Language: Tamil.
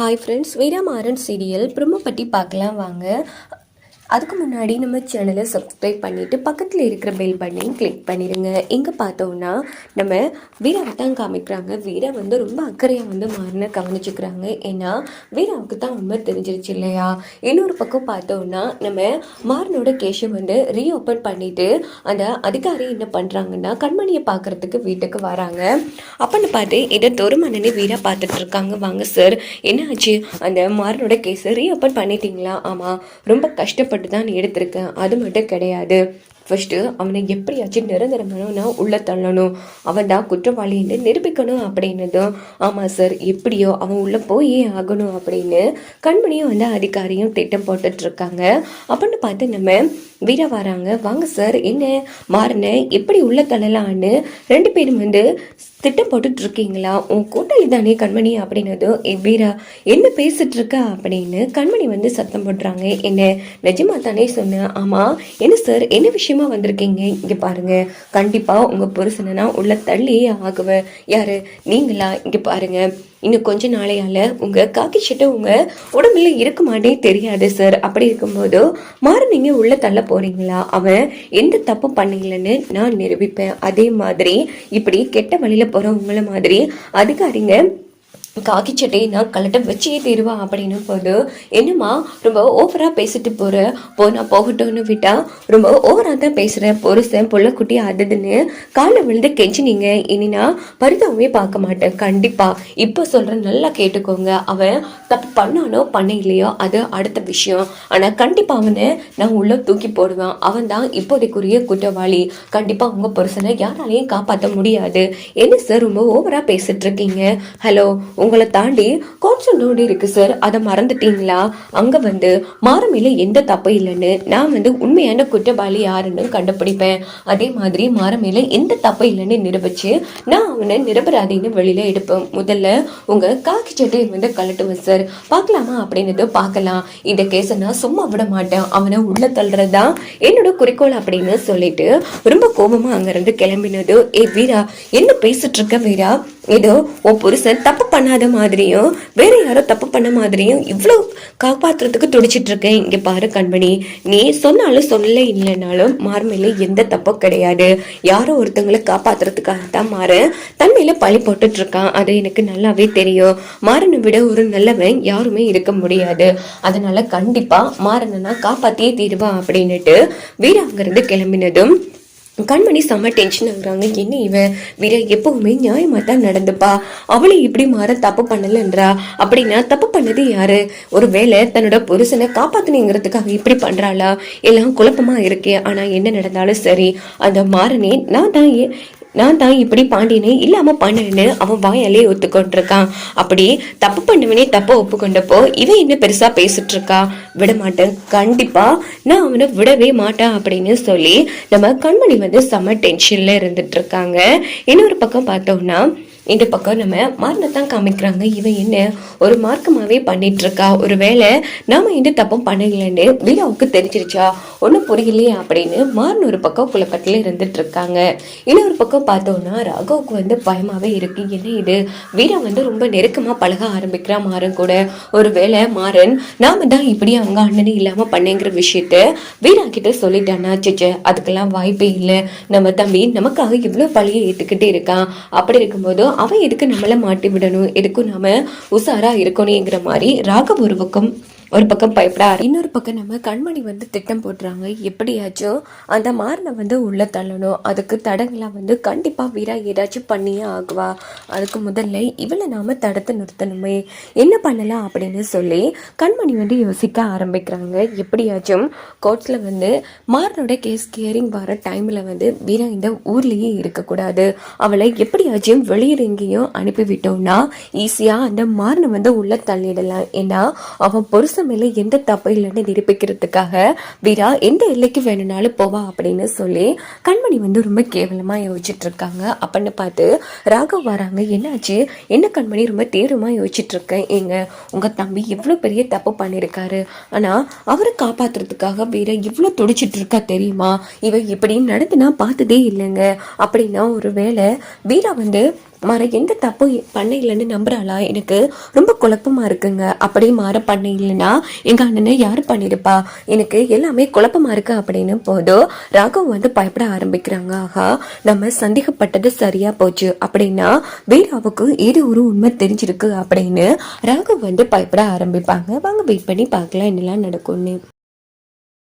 Hi friends Veeramaran serial promo பற்றி பார்க்கலாம் வாங்க. அதுக்கு முன்னாடி நம்ம சேனலை சப்ஸ்கிரைப் பண்ணிவிட்டு பக்கத்தில் இருக்கிற பெல் பட்டனையும் கிளிக் பண்ணிடுங்க இங்கே பார்த்தோன்னா நம்ம வீராவை தான் காமிக்கிறாங்க. வீரா வந்து ரொம்ப அக்கறையாக வந்து மாறின கவனிச்சுக்கிறாங்க. ஏன்னா வீராவுக்கு தான் உண்மை தெரிஞ்சிருச்சு இல்லையா? இன்னொரு பக்கம் பார்த்தோன்னா நம்ம மாறனோட கேஷை வந்து ரீஓப்பன் பண்ணிவிட்டு அந்த அதிகாரி என்ன பண்ணுறாங்கன்னா கண்மணியை பார்க்குறதுக்கு வீட்டுக்கு வராங்க. அப்பன்னு பார்த்து இதை தொருமணனே வீரா பார்த்துட்டு இருக்காங்க. வாங்க சார் என்ன ஆச்சு அந்த மாறனோட கேஸை ரீஓப்பன் பண்ணிட்டீங்களா? ஆமாம் ரொம்ப கஷ்டப்பட்டு தான் எடுத்திருக்கேன். அது மட்டும் கிடையாது. ஃபஸ்ட்டு அவனை எப்படியாச்சும் நிரந்தரமானவனா உள்ளே தள்ளணும்? அவன் தான் குற்றவாளின்னு நிரூபிக்கணும் அப்படின்னதும் ஆமாம் சார் எப்படியோ அவன் உள்ளே போயே ஆகணும் அப்படின்னு கண்மணியும் வந்து அதிகாரியும் திட்டம் போட்டுட்ருக்காங்க அப்படின்னு பார்த்து நம்ம வீரா வராங்க. வாங்க சார் என்ன? மாறின எப்படி உள்ள தள்ளலான்னு ரெண்டு பேரும் வந்து திட்டம் போட்டுட்டு இருக்கீங்களா? உன் கூட்டாளி தானே கண்மணி அப்படின்னதும் ஏ வீரா என்ன பேசிட்டு இருக்க? அப்படின்னு கண்மணி வந்து சத்தம் போடுறாங்க. என்ன? நிஜமா தானே சொன்னேன் ஆமா என்ன சார் என்ன விஷயமா வந்திருக்கீங்க. இங்கே பாருங்க. கண்டிப்பாக உங்க புருஷனை நான் உள்ள தள்ளியே ஆகுவேன். யாரு? நீங்களா? இங்கே பாருங்க. இன்னும் கொஞ்ச நாளையால உங்க காக்கி சட்டை உங்க உடம்புல இருக்க மாட்டே தெரியாது சார் அப்படி இருக்கும்போது மாறு நீங்க உள்ள தள்ள போறீங்களா? அவன் எந்த தப்பு பண்ணீங்களன்னு நான் நிரூபிப்பேன். அதே மாதிரி இப்படி கெட்ட வழியில போகிறவங்கள மாதிரி அதிகாரிங்க காக்கி சட்டையை நான் கலட்ட வச்சே தீருவேன் அப்படின்னு போது என்னம்மா ரொம்ப ஓவராக பேசிட்டு போகிற போனால் போகட்டும்னு விட்டால் ரொம்ப ஓவராக தான் பேசுகிறேன் பொருசன் புள்ளக்குட்டி அதுன்னு காலை விழுந்து கெஞ்சினீங்க. இனி நான் பரிதாபமே பார்க்க மாட்டேன். கண்டிப்பாக இப்போ சொல்கிறேன் நல்லா கேட்டுக்கோங்க. அவன் தப்பு பண்ணானோ பண்ண இல்லையோ அது அடுத்த விஷயம். ஆனால் கண்டிப்பாக அவனை நான் உள்ளே தூக்கி போடுவேன். அவன் தான் இப்போதைக்குரிய குற்றவாளி. கண்டிப்பாக உங்கள் புருஷனை யாராலையும் காப்பாற்ற முடியாது. என்ன சார் ரொம்ப ஓவராக பேசிட்டு இருக்கீங்க? ஹலோ உங்களை தாண்டி கொஞ்சம் நோடி இருக்கு சார் அதை மறந்துட்டீங்களா? அங்க வந்து மாரமையில எந்த தப்பு இல்லைன்னு நான் வந்து உண்மையான குற்றவாளி யாருன்னு கண்டுபிடிப்பேன். அதே மாதிரி மாரமையில எந்த தப்பு இல்லைன்னு நிரூபிச்சு நான் அவனை நிரபராதின்னு வெளியில எடுப்பேன். முதல்ல உங்க காக்கி சட்டையை வந்து கழட்டுவேன் சார் பார்க்கலாமா அப்படின்னது பார்க்கலாம். இந்த கேஸை நான் சும்மா விட மாட்டேன். அவனை உள்ள தள்ளுறதுதான் என்னோட குறிக்கோள் அப்படின்னு சொல்லிட்டு ரொம்ப கோபமா அங்கிருந்து கிளம்பினது ஏ வீரா என்ன பேசிட்டு இருக்க வீரா? ஏதோ உன் புருஷன் தப்பு பண்ணாத மாதிரியும் வேற யாரோ தப்பு பண்ண மாதிரியும் இவ்வளோ காப்பாற்றுறதுக்கு துடிச்சிட்டு இருக்கேன். இங்கே பாரு கண்மணி நீ சொன்னாலும் சொல்ல இல்லைனாலும் மார்மையில எந்த தப்பும் கிடையாது. யாரோ ஒருத்தங்களை காப்பாற்றுறதுக்காக தான் மாறு. தன்மையில பழி போட்டுட்டு இருக்கான். அது எனக்கு நல்லாவே தெரியும். மாறனை விட ஒரு நல்லவன் யாருமே இருக்க முடியாது. அதனால கண்டிப்பா மாறனா காப்பாத்தியே தீருவா அப்படின்னுட்டு வீராங்கிறது கிளம்பினதும் கண்மணி செம்ம டென்ஷன் ஆகுறாங்க என்ன இவன் வீர எப்பவுமே நியாயமாக தான் நடந்துப்பா. அவளை இப்படி மாற தப்பு பண்ணலன்றா? அப்படின்னா தப்பு பண்ணது யாரு? ஒருவேளை தன்னோட புருஷனை காப்பாத்தணுங்கிறதுக்காக இப்படி பண்றாளா? எல்லாம் குழப்பமா இருக்கே. ஆனா என்ன நடந்தாலும் சரி அந்த மாறனே நான் தான் ஏ- நான் தான் இப்படி பாண்டியனே இல்லாமல் பண்ணேன்னு அவன் வாயாலே ஒத்துக்கொண்டிருக்கான். அப்படி தப்பு பண்ணுவனே தப்பை ஒப்புக்கொண்டப்போ இவன் என்ன பெருசாக பேசிட்டு இருக்கா விட மாட்டேன் கண்டிப்பாக நான் அவனை விடவே மாட்டேன் அப்படின்னு சொல்லி நம்ம கண்மணி வந்து செம டென்ஷனில் இருந்துட்டு இருக்காங்க இன்னொரு பக்கம் பார்த்தோம்னா இந்த பக்கம் நம்ம மாறினத்தான் காமிக்கிறாங்க. இவன் என்ன ஒரு மார்க்கமாகவே பண்ணிட்டு இருக்கா ஒருவேளை நாம எந்த தப்பும் பண்ணலன்னு வீராவுக்கு தெரிஞ்சிருச்சா? ஒன்றும் புரியலையே அப்படின்னு மாறின ஒரு பக்கம் குழப்பத்தில் இருந்துட்டு இருக்காங்க இன்னொரு பக்கம் பார்த்தோம்னா ராகவுக்கு வந்து பயமாகவே இருக்கு. என்ன இது? வீரா வந்து ரொம்ப நெருக்கமாக பழக ஆரம்பிக்கிறா மாறன் கூட. ஒரு வேளை மாறன் நாம தான் இப்படி அவங்க அண்ணனே இல்லாமல் பண்ணேங்கிற விஷயத்த வீரா கிட்ட சொல்லிட்டானா? சிச்ச அதுக்கெல்லாம் வாய்ப்பே இல்லை. நம்ம தம்பி நமக்காக இவ்வளோ பழியை ஏற்றுக்கிட்டே இருக்கான். அப்படி இருக்கும்போது அவன் எதுக்கு நம்மளை மாட்டி விடணும் எதுக்கும் நாம உஷாரா இருக்கணுங்கிற மாதிரி ராகவ் ஒரு பக்கம் ஒரு இன்னொரு பக்கம் நம்ம கண்மணி வந்து திட்டம் போடுறாங்க எப்படியாச்சும் அந்த மாறனை வந்து உள்ள தள்ளணும். அதுக்கு தடங்களா வந்து கண்டிப்பா வீரா ஏதாச்சும் பண்ணியே ஆகுவா. அதுக்கு முதல்ல இவளை நாம தடுத்து நிறுத்தணுமே. என்ன பண்ணலாம் அப்படின்னு சொல்லி கண்மணி வந்து யோசிக்க ஆரம்பிக்கிறாங்க. எப்படியாச்சும் கோர்ட்ஸ்ல வந்து மாறனோட கேஸ் கியரிங் வர டைம்ல வந்து வீரா இந்த ஊர்லயே இருக்கக்கூடாது. அவளை எப்படியாச்சும் வெளியில் எங்கேயும் அனுப்பி விட்டோம்னா ஈஸியா அந்த மாறனை வந்து உள்ள தள்ளிடலாம். ஏன்னா அவன் புருஷன் எந்த தப்பு இல்லைன்னு நிரூபிக்கிறதுக்காக வீரா எந்த எல்லைக்கு வேணும்னாலும் போவா அப்படின்னு சொல்லி கண்மணி வந்து ரொம்ப கேவலமாக யோசிச்சுட்டு இருக்காங்க அப்படின்னு பார்த்து ராகவ் வராங்க என்னாச்சு? என்ன கண்மணி ரொம்ப தீவிரமாக யோசிச்சுட்டு இருக்கேன் ஏங்க உங்கள் தம்பி எவ்வளோ பெரிய தப்பு பண்ணியிருக்காரு. ஆனால் அவரை காப்பாத்துறதுக்காக வீரா இவ்வளோ துடிச்சிட்டு இருக்கா தெரியுமா? இவ இப்படி நடந்துனா பார்த்ததே இல்லைங்க. அப்படின்னா ஒரு வேளை வீரா வந்து மாற எந்த தப்பும் பண்ண இல்லைன்னு நம்புறாளா? எனக்கு ரொம்ப குழப்பமா இருக்குங்க. அப்படியே மாற பண்ண இல்லைன்னா எங்க அண்ணனை யார் பண்ணிருப்பா? எனக்கு எல்லாமே குழப்பமா இருக்கு அப்படின்னு போதும் ராகவ் வந்து பயப்பட ஆரம்பிக்கிறாங்க. ஆகா நம்ம சந்தேகப்பட்டது சரியா போச்சு. அப்படின்னா வீராவுக்கு ஏதோ ஒரு உண்மை தெரிஞ்சிருக்கு அப்படின்னு ராகவ் வந்து பயப்பட ஆரம்பிப்பாங்க. வாங்க வெயிட் பண்ணி பார்க்கலாம். என்னெல்லாம் நடக்கும்னு.